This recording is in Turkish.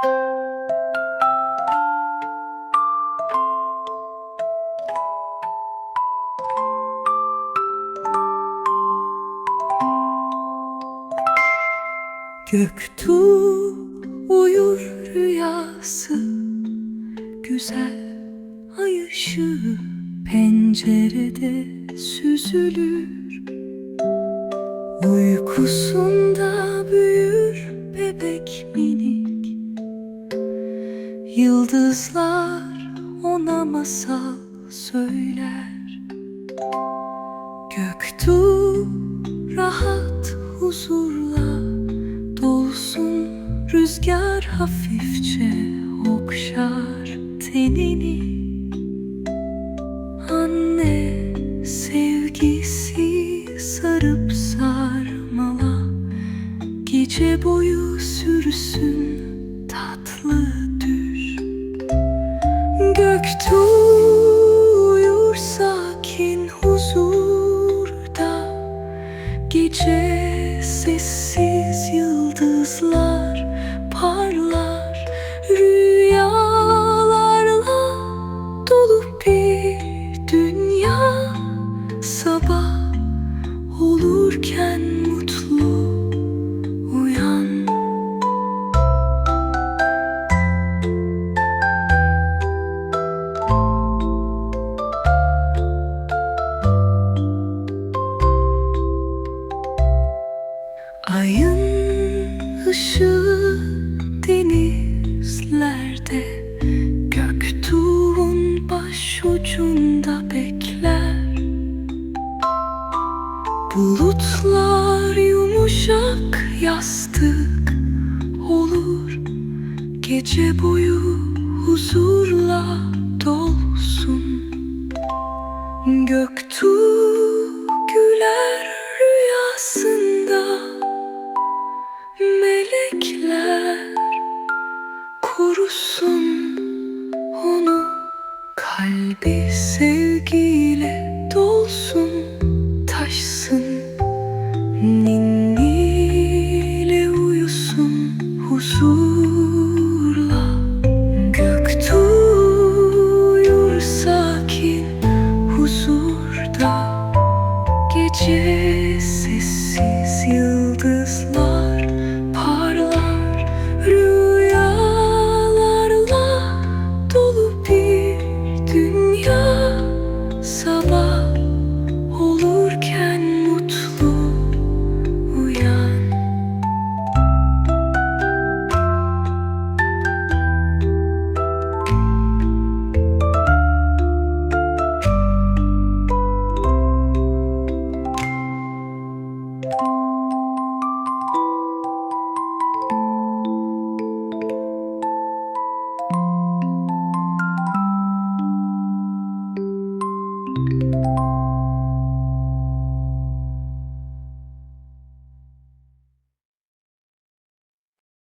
Göktuğ uyur rüyası Güzel ay ışığı pencerede süzülür. Uykusunda büyür bebek minik Yıldızlar ona masal söyler. Göktuğ rahat huzurla dolsun Rüzgar hafifçe okşar tenini. Anne sevgisi sarıp sarmala Gece boyu sürüsün tatlı olurken mutlu uyan. Ayın ışığı yumuşak yastık olur Gece boyu huzurla dolsun. Göktuğ güler rüyasında Melekler korusun onu. Kalbi sevgiyle dolsun taşsın. Ninniyle Música